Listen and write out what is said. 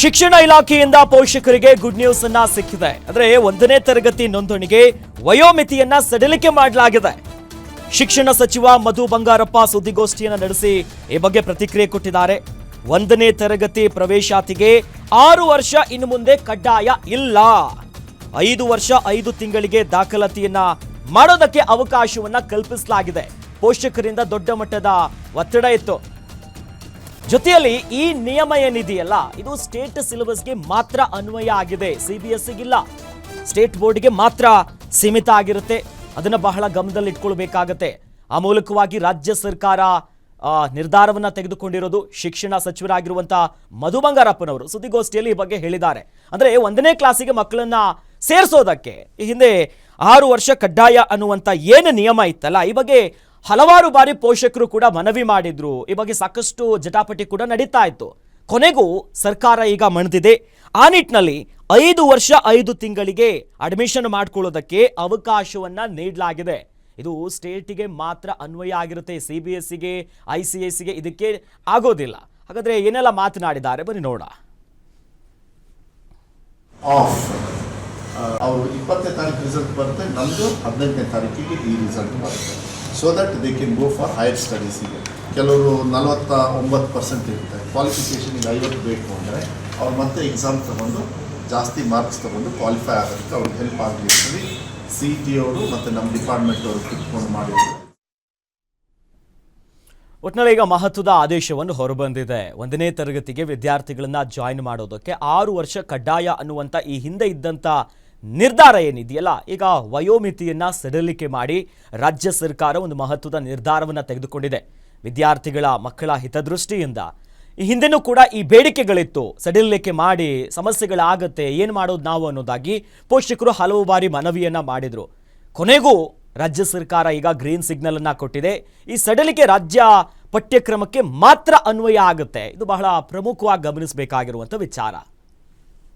ಶಿಕ್ಷಣ ಇಲಾಖೆಯಿಂದ ಪೋಷಕರಿಗೆ ಗುಡ್ ನ್ಯೂಸ್ ಅನ್ನ ಸಿಕ್ಕಿದೆ. ಅಂದ್ರೆ ಒಂದನೇ ತರಗತಿ ನೋಂದಣಿಗೆ ವಯೋಮಿತಿಯನ್ನ ಸಡಿಲಿಕೆ ಮಾಡಲಾಗಿದೆ. ಶಿಕ್ಷಣ ಸಚಿವ ಮಧು ಬಂಗಾರಪ್ಪ ಸುದ್ದಿಗೋಷ್ಠಿಯನ್ನು ನಡೆಸಿ ಈ ಬಗ್ಗೆ ಪ್ರತಿಕ್ರಿಯೆ ಕೊಟ್ಟಿದ್ದಾರೆ. ಒಂದನೇ ತರಗತಿ ಪ್ರವೇಶಾತಿಗೆ ಆರು ವರ್ಷ ಇನ್ನು ಮುಂದೆ ಕಡ್ಡಾಯ ಇಲ್ಲ. ಐದು ವರ್ಷ ಐದು ತಿಂಗಳಿಗೆ ದಾಖಲಾತಿಯನ್ನ ಮಾಡೋದಕ್ಕೆ ಅವಕಾಶವನ್ನ ಕಲ್ಪಿಸಲಾಗಿದೆ. ಪೋಷಕರಿಂದ ದೊಡ್ಡ ಮಟ್ಟದ ಒತ್ತಡ ಇತ್ತು. ಜೊತೆಯಲ್ಲಿ ಈ ನಿಯಮ ಏನಿದೆಯಲ್ಲ, ಇದು ಸ್ಟೇಟ್ ಸಿಲೆಬಸ್ಗೆ ಮಾತ್ರ ಅನ್ವಯ ಆಗಿದೆ ಸಿ ಬಿ ಎಸ್ ಸಿಗಿಲ್ಲ. ಸ್ಟೇಟ್ ಬೋರ್ಡ್ಗೆ ಮಾತ್ರ ಸೀಮಿತ ಆಗಿರುತ್ತೆ. ಅದನ್ನ ಬಹಳ ಗಮನದಲ್ಲಿ ಇಟ್ಕೊಳ್ಬೇಕಾಗತ್ತೆ. ಆ ಮೂಲಕವಾಗಿ ರಾಜ್ಯ ಸರ್ಕಾರ ನಿರ್ಧಾರವನ್ನ ತೆಗೆದುಕೊಂಡಿರೋದು ಶಿಕ್ಷಣ ಸಚಿವರಾಗಿರುವಂತ ಮಧು ಬಂಗಾರಪ್ಪನವರು ಸುದ್ದಿಗೋಷ್ಠಿಯಲ್ಲಿ ಈ ಬಗ್ಗೆ ಹೇಳಿದ್ದಾರೆ. ಅಂದ್ರೆ ಒಂದನೇ ಕ್ಲಾಸಿಗೆ ಮಕ್ಕಳನ್ನ ಸೇರಿಸೋದಕ್ಕೆ, ಈ ಹಿಂದೆ ಆರು ವರ್ಷ ಕಡ್ಡಾಯ ಅನ್ನುವಂತ ಏನು ನಿಯಮ ಇತ್ತಲ್ಲ? ಈ ಬಗ್ಗೆ ಹಲವಾರು ಬಾರಿ ಪೋಷಕರು ಕೂಡ ಮನವಿ ಮಾಡಿದ್ರು. ಈ ಬಗ್ಗೆ ಸಾಕಷ್ಟು ಜಟಾಪಟಿ ಕೂಡ ನಡೀತಾ ಇತ್ತು. ಕೊನೆಗೂ ಸರ್ಕಾರ ಈಗ ಮಣಿದಿದೆ. ಆ ನಿಟ್ಟಿನಲ್ಲಿ ಐದು ವರ್ಷ ಐದು ತಿಂಗಳಿಗೆ ಅಡ್ಮಿಷನ್ ಮಾಡ್ಕೊಳ್ಳೋದಕ್ಕೆ ಅವಕಾಶವನ್ನ ನೀಡಲಾಗಿದೆ. ಇದು ಸ್ಟೇಟಿಗೆ ಮಾತ್ರ ಅನ್ವಯ ಆಗಿರುತ್ತೆ. ಸಿ ಬಿ ಎಸ್ ಸಿಗೆ ಐ ಸಿ ಎಸ್ ಸಿಗೆ ಇದಕ್ಕೆ ಆಗೋದಿಲ್ಲ. ಹಾಗಾದ್ರೆ ಏನೆಲ್ಲ ಮಾತನಾಡಿದ್ದಾರೆ? ಬನ್ನಿ ನೋಡ ಅವರು ಇಪ್ಪತ್ತನೇ ತಾರೀಕು ರಿಸಲ್ಟ್ ಬರುತ್ತೆ ನಮ್ಮದು ಹದಿನೆಂಟನೇ ತಾರೀಕಿಗೆ ಈ ರಿಸಲ್ಟ್ ಬರುತ್ತೆ. So that they can go for higher ಸ್ಟಡೀಸಿಗೆ ಕೆಲವರು ನಲವತ್ತ ಒಂಬತ್ತು ಪರ್ಸೆಂಟ್ ಇರುತ್ತೆ. ಕ್ವಾಲಿಫಿಕೇಷನಿಗೆ ಐವತ್ತು ಬೇಕು ಅಂದರೆ ಅವ್ರು ಮತ್ತೆ ಎಕ್ಸಾಮ್ ತಗೊಂಡು ಜಾಸ್ತಿ ಮಾರ್ಕ್ಸ್ ತಗೊಂಡು ಕ್ವಾಲಿಫೈ ಆಗೋದಕ್ಕೆ ಅವ್ರಿಗೆ ಹೆಲ್ಪ್ ಆಗಲಿ ಅಂತೇಳಿ ಸಿ ಟಿ ಅವರು ಮತ್ತು ನಮ್ಮ ಡಿಪಾರ್ಟ್ಮೆಂಟ್ ಅವರು ಕಿತ್ಕೊಂಡು ಮಾಡಿದ್ರು ಒಟ್ಟಿನಲ್ಲಿ ಈಗ ಮಹತ್ವದ ಆದೇಶವನ್ನು ಹೊರಬಂದಿದೆ. ಒಂದನೇ ತರಗತಿಗೆ ವಿದ್ಯಾರ್ಥಿಗಳನ್ನ ಜಾಯಿನ್ ಮಾಡೋದಕ್ಕೆ ಆರು ವರ್ಷ ಕಡ್ಡಾಯ ಅನ್ನುವಂಥ ಈ ಹಿಂದೆ ಇದ್ದಂಥ ನಿರ್ಧಾರ ಏನಿದೆಯಲ್ಲ, ಈಗ ವಯೋಮಿತಿಯನ್ನ ಸಡಿಲಿಕೆ ಮಾಡಿ ರಾಜ್ಯ ಸರ್ಕಾರ ಒಂದು ಮಹತ್ವದ ನಿರ್ಧಾರವನ್ನು ತೆಗೆದುಕೊಂಡಿದೆ. ವಿದ್ಯಾರ್ಥಿಗಳ ಮಕ್ಕಳ ಹಿತದೃಷ್ಟಿಯಿಂದ. ಈ ಹಿಂದೆನೂ ಕೂಡ ಈ ಬೇಡಿಕೆಗಳಿತ್ತು, ಸಡಿಲಿಕೆ ಮಾಡಿ ಸಮಸ್ಯೆಗಳಾಗತ್ತೆ, ಏನು ಮಾಡೋದು ನಾವು ಅನ್ನೋದಾಗಿ ಪೋಷಕರು ಹಲವು ಬಾರಿ ಮನವಿಯನ್ನ ಮಾಡಿದ್ರು. ಕೊನೆಗೂ ರಾಜ್ಯ ಸರ್ಕಾರ ಈಗ ಗ್ರೀನ್ ಸಿಗ್ನಲ್ ಅನ್ನ ಕೊಟ್ಟಿದೆ. ಈ ಸಡಿಲಿಕೆ ರಾಜ್ಯ ಪಠ್ಯಕ್ರಮಕ್ಕೆ ಮಾತ್ರ ಅನ್ವಯ ಆಗುತ್ತೆ. ಇದು ಬಹಳ ಪ್ರಮುಖವಾಗಿ ಗಮನಿಸಬೇಕಾಗಿರುವಂತ ವಿಚಾರ.